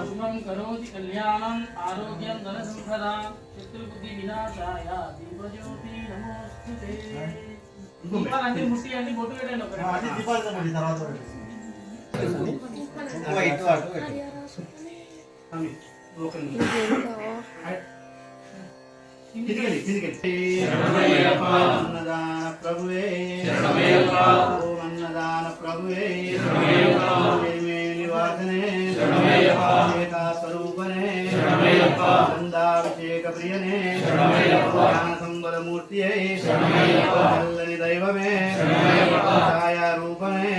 శుభం కరోతి కళ్యాణం ఆరోగ్యం ధన సంపద శత్రుబుద్ధి వినాశాయ దీపజ్యోతి నమోస్తుతే దీపాలన్నీ ముట్టి అన్ని బొట్టు పెట్టండి ఒకటి స్వామి, ఒక నిమిషం. కిందికెళ్ళి, కిందికెళ్ళి. అన్నదాన ప్రభువే ఓం అన్నదాన ప్రభువే నందాభిషేక ప్రియనే జ్ఞాన సంబల మూర్తి చల్లని దైవమే ఛాయా రూపమే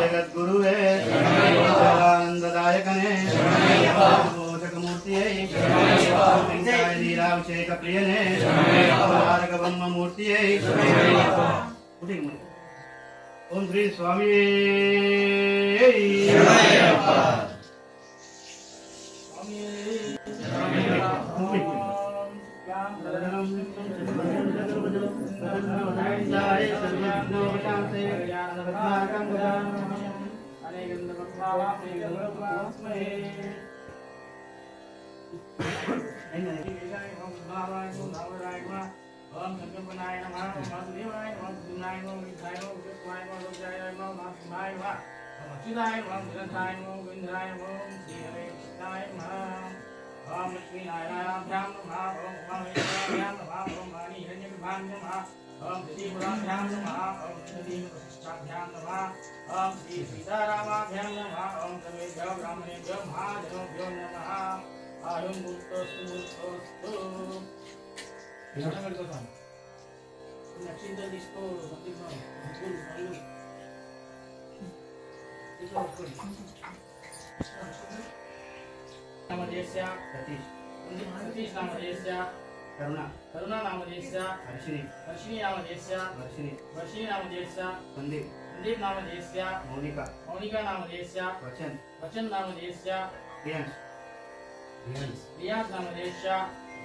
జగద్గురువే జగానందదాయకనే మోచకమూర్తి నీరాభిషేక ప్రియనే తారక బ్రహ్మ మూర్తి ఓం శ్రీ స్వామి ఓం సంకల్పనాయ నమః ఓం వాసుదేవాయ నమః దినాయ నమః విద్యాయ నమః విద్యాయ నమః లోకాయ నమః నారాయణాయ నమః ఓం అచ్యుతాయ నమః నిరంతరాయ నమః గోవిందాయ నమః ఓం శ్రీ హరే కృష్ణాయ నమః ఓం లక్ష్మీ నారాయణాభ్యాం నమః ఓం ఉమామహేశ్వరాభ్యాం నమః ఓం వాణి హిరణ్యగర్భాం నమః ఓం శ్రీపురాభ్యాం నమః ఓం శ్రీదేవి ప్రతిష్టాభ్యాం నమః ఓం శ్రీ సీతారామాభ్యాం నమః ఓం సర్వేభ్యో బ్రాహ్మణేభ్యో మహాజనేభ్యో నమః ఆయుం ముక్తోస్తు ముక్తోస్తు నక్షింత తీసుకో నామదేశ్య సతీష్ సతీష్ నామదేశ్య కరుణ కరుణా నామదేశ్య హర్షిని వర్షిణి నామదేశ్య వర్షిని వర్షిణి నామదేశ్య సందీప్ సందీప్ నామదేశ్య మౌనిక మౌనికా నామదేశ్య వచన్ వచన్ నామదేశ్య ప్రియాంష్ రియాజ్ నామదేశ్య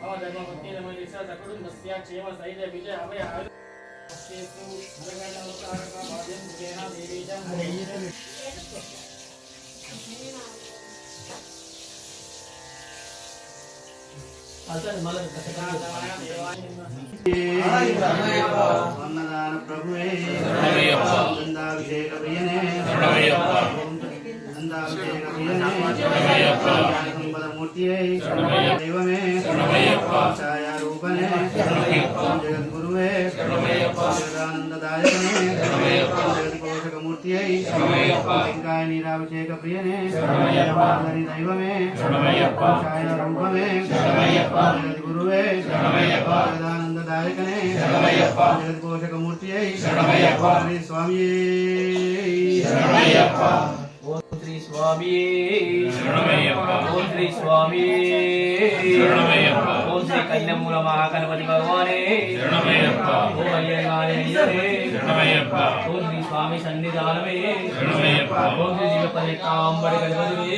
మమ ధర్మపత్ని నమదేశ్య సకుటుంబస్య క్షేమ సైద విజయ అభయ ఆయుర్ చేస్తూ నరగణ లోకారక భాగ్యం సుఖేన దేవీజం అన్నదాన ప్రభువే నందాభిషేక ప్రియనే నందాభిషేక ప్రియనే సంపద దైవమే ఛాయా జగద్గురువే జగదానందదాయకనే వెంకాయ నీరాభిషేక ప్రియనే జగదానందని దైవమే ఛాయా రూపమే జగద్గురువే జగదానందదాయకనే జగద్పోషక మూర్తి శ్రీ స్వామి ఓం శ్రీ స్వామి శరణమయ్యప్ప. ఓం శ్రీ స్వామి శరణమయ్యప్ప. ఓం శ్రీ కన్యమూల మహాగణపతి భగవానే. ఓం అయ్యగానే. ఓం స్వామి సన్నిధానమే. శ్రీ దివ్యపల్లి కాంబడి గణపతివే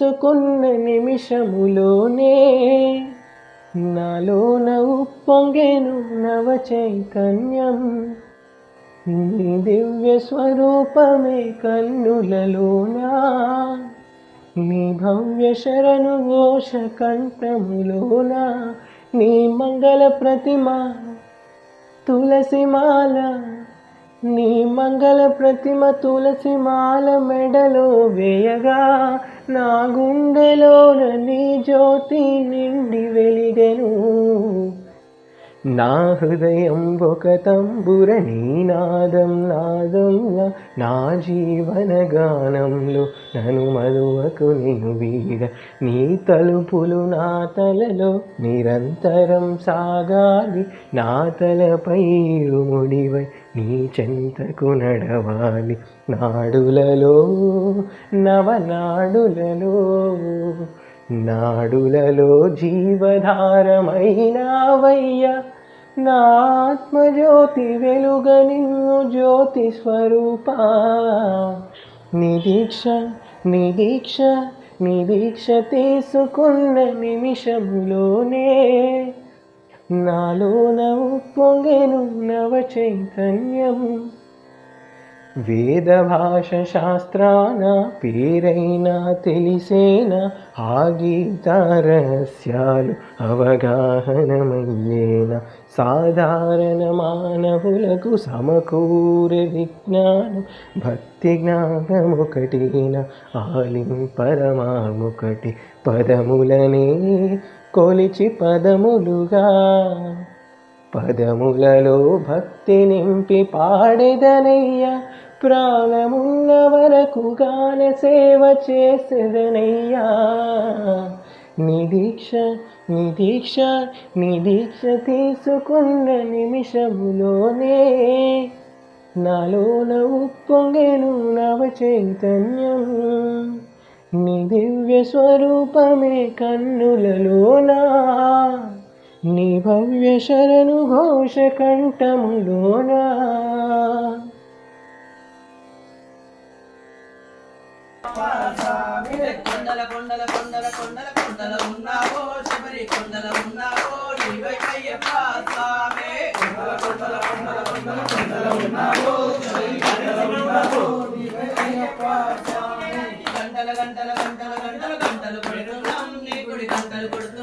తెలుసుకున్న నిమిషములోనే నాలోన ఉప్పొంగెను నవ చైతన్యం నీ దివ్య స్వరూపమే కన్నులలోనా? నీ భవ్య శరణు ఘోష కంఠములోనా? నీ మంగళ ప్రతిమ తులసిమాల నీ మంగళ ప్రతిమ తులసి మాల మెడలో వేయగా నా గుండెలోన నీ జ్యోతి నిండి వెలిగెను. నా హృదయం ఒక తంబుర నీనాదం నాదంలా నా జీవన గానంలో నను మరువకు నేను వీడ. నీ తలుపులు నా తలలో నిరంతరం సాగాలి నా తలపై ఇరుముడివై. నీ చెంతకు నడవాలి నాడులలో నవనాడులలో. నాడులలో జీవధారమైనావయ్య నా ఆత్మజ్యోతి వెలుగ నిన్ను జ్యోతి స్వరూప. నిదీక్ష నిదీక్ష నిదీక్ష తీసుకున్న నిమిషములోనే నాలోన పొంగెను నవ చైతన్యం. వేద భాష శాస్త్రాన పేరైనా తెలిసేన ఆ గీత రహస్యాలు అవగాహనమయ్యేనా. సాధారణ మానవులకు సమకూర విజ్ఞానం భక్తి జ్ఞానముకటిన? ఆలిం పరమాముకటి పదములనే కొలిచి పదములుగా. పదములలో భక్తి నింపి పాడెదనయ్యా. ప్రాణమున్న వరకు గాన సేవ చేసేదనయ్యా. నిదీక్ష నిదీక్ష నిదీక్ష తీసుకున్న నిమిషములోనే నాలోన ఉప్పొంగెను నవ చైతన్యం నీ దివ్య స్వరూపమే కన్నులలోన. నీ భవ్య శరణు ఘోష కంఠములోన. కొండల కొండల కొండల కొండల కొండల ఉన్నావో శబరి కొండల ఉన్నావో నీవై అయ్యప్ప స్వామి. కొండల కొండల కొండల కొండల కొండల ఉన్నావో శబరి కొండల ఉన్నావో నీవై అయ్యప్ప గంటల గంటల గంటల గంటలు గంటలు కొడుతున్నాం నీ గుడి గంటలు కొడుతున్నాం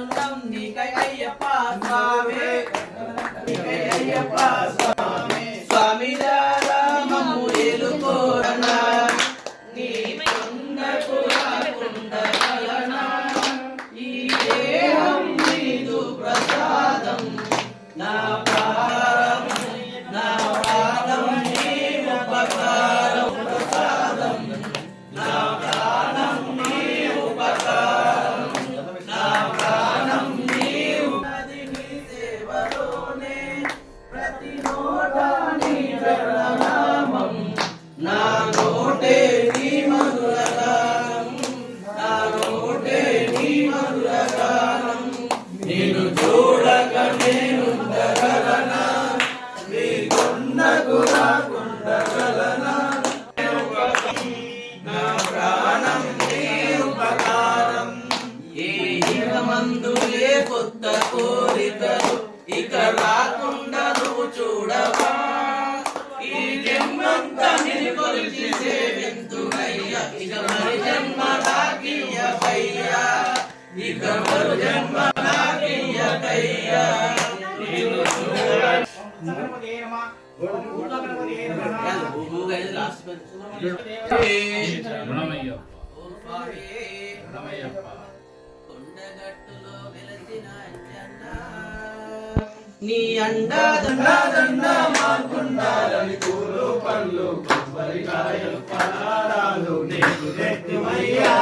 నీ అండాదండాదండ మాకుండాలని కూలు పళ్ళు కొబ్బరికాయలు పలారాలు నేను నెత్తిమయ్యా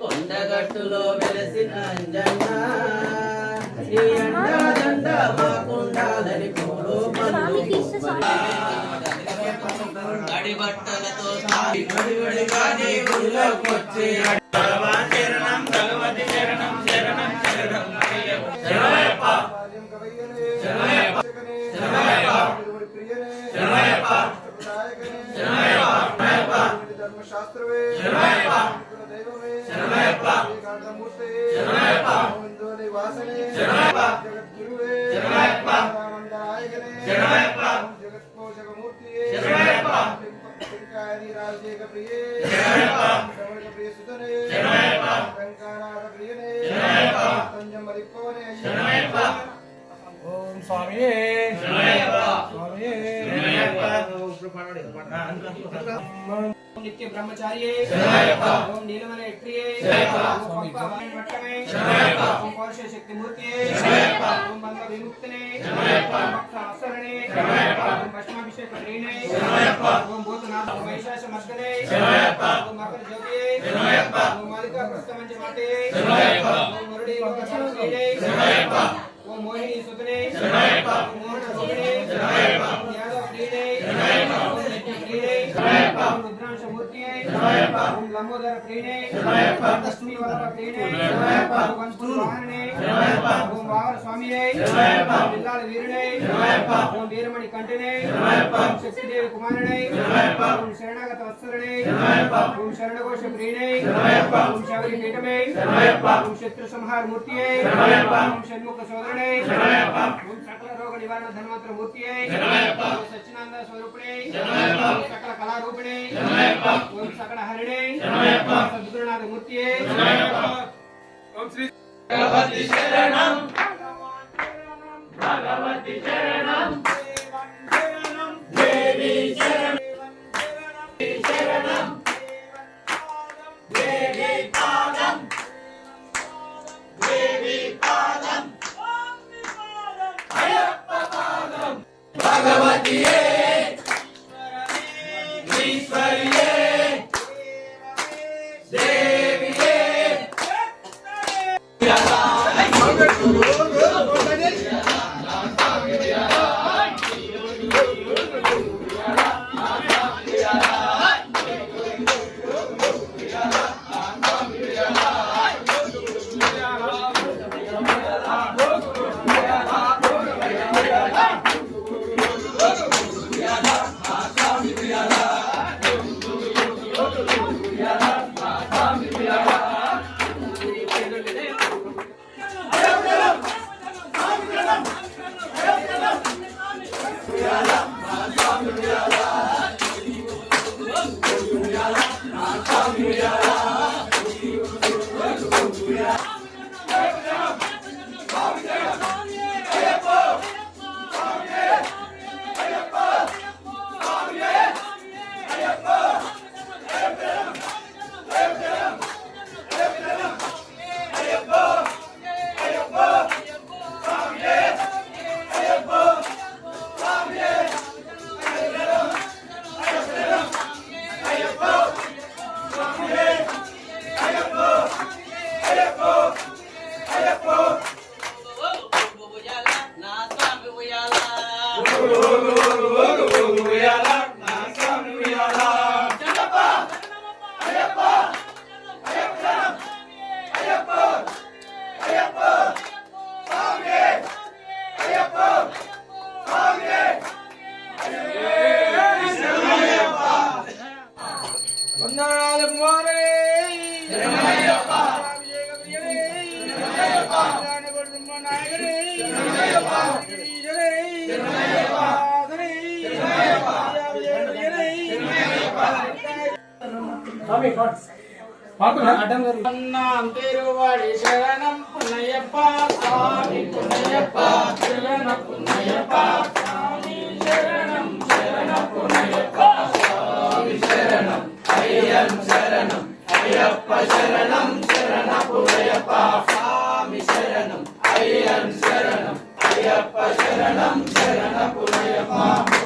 కొండగట్టులో వెలసిన అంజన్నా భగవాన్ ఓం స్వామి స్వామి నిత్య బ్రహ్మచారియే శరణమయ్యప్ప. ఓం నీలమల ఎట్రియే శరణమయ్యప్ప. ఓం పప్ప వాయన వట్టమే శరణమయ్యప్ప. ఓం పౌరుష శక్తి మూర్తియే శరణమయ్యప్ప. ఓం బంధ విముక్తనే శరణమయ్యప్ప. ఓం భక్త అసరణే శరణమయ్యప్ప. ఓం భస్మాభిషేక ప్రియనే శరణమయ్యప్ప. ఓం భూతనాథ ఓం వైశాస మర్దనే శరణమయ్యప్ప. ఓం మకర జ్యోతియే శరణమయ్యప్ప. ఓం మాలికా ప్రస్థమంచ మాతే శరణమయ్యప్ప. ఓం మురళీ లోక సరస్వతియే శరణమయ్యప్ప. ఓం మోహిని సుతనే శరణమయ్యప్ప. ఓం మోహన సుతనే శరణమయ్యప్ప. ఓం యాదవ ప్రియనే శరణమయ్యప్ప. ఓం యజ్ఞ ప్రియనే శరణమయ్యప్ప. ఓం లంబోదర. ఓం లక్ష్మీ వల్లభ ప్రియనే శరణమయ్యప్ప. ఓం వావర స్వామియే వీరునే శరణమయ్యప్ప. ఓం వీరమణి శరణమయ్యప్ప. ఓం శక్తిదేవి కుమారుడే. ఓం శరణాగత శరణమయ్యప్ప. ఓం శరణఘోష ప్రియనే శరణమయ్యప్ప. ఓం శబరి పీఠమే శరణమయ్యప్ప. ఓం శత్రు సంహార మూర్తియే. ఓం షణ్ముఖ సోదరుడే. ఓం సకల నివారణ ధన్వంతర. ఓం సచ్చినంద. ఓం సకల శరణమయ్యప్ప. ఓం సకల. ఓం సద్గురునాథ. ఓం శ్రీ భగవతి శరణం భగవతి శరణం Yeah. అన్నాం తిరువడి శరణం పున్నయ్యప్ప స్వామి పున్నయ్యప్ప శరణ పున్నయ్యప్ప స్వామి శరణం శరణ పున్నయ్యప్ప స్వామి శరణం అయ్యం శరణం అయ్యప్ప శరణం శరణ పురయప్ప స్వామి శరణం అయ్యం శరణం అయ్యప్ప శరణం శరణ పురయప్ప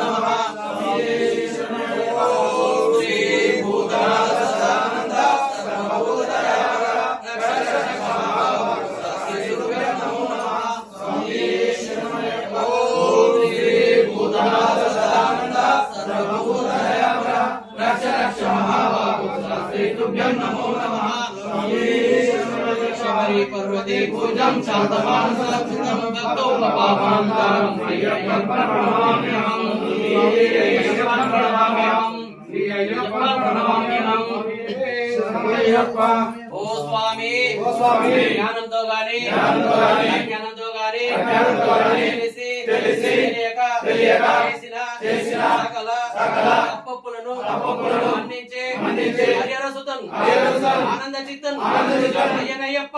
पर्वते पूजं शान्तमानसलक्षितं भक्तोपपापान्तरं अय्यप्पं प्रणमाम्यहं अय्यप्पं प्रणमाम्यहं अय्यप्पं प्रणमाम्यहం ఓ స్వామి ఓ స్వామి జ్ఞానంతో గాని జ్ఞానంతో గాని అజ్ఞానంతో గాని అజ్ఞానంతో గాని తెలిసి తెలిసి తెలియక తెలియక చేసిన చేసిన సకల సకల ఆనంద చిత్తన్ అయ్యనయ్యప్ప.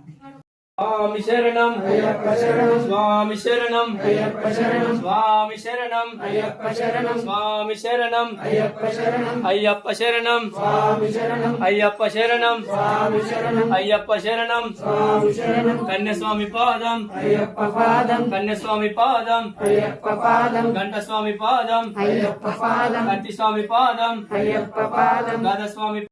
స్వామి శరణం. అయ్యప్ప శరణం. స్వామి శరణం. అయ్యప్ప శరణం. స్వామి శరణం. అయ్యప్ప శరణం. స్వామి శరణం. అయ్యప్ప శరణం. అయ్యప్ప శరణం. స్వామి శరణం. అయ్యప్ప శరణం. స్వామి శరణం. అయ్యప్ప శరణం. స్వామి శరణం. కన్యస్వామి పాదం. అయ్యప్ప పాదం. కన్యస్వామి పాదం. అయ్యప్ప పాదం. గంటస్వామి పాదం. అయ్యప్ప పాదం. కంటి స్వామి పాదం. అయ్యప్ప పాదం. గదస్వామి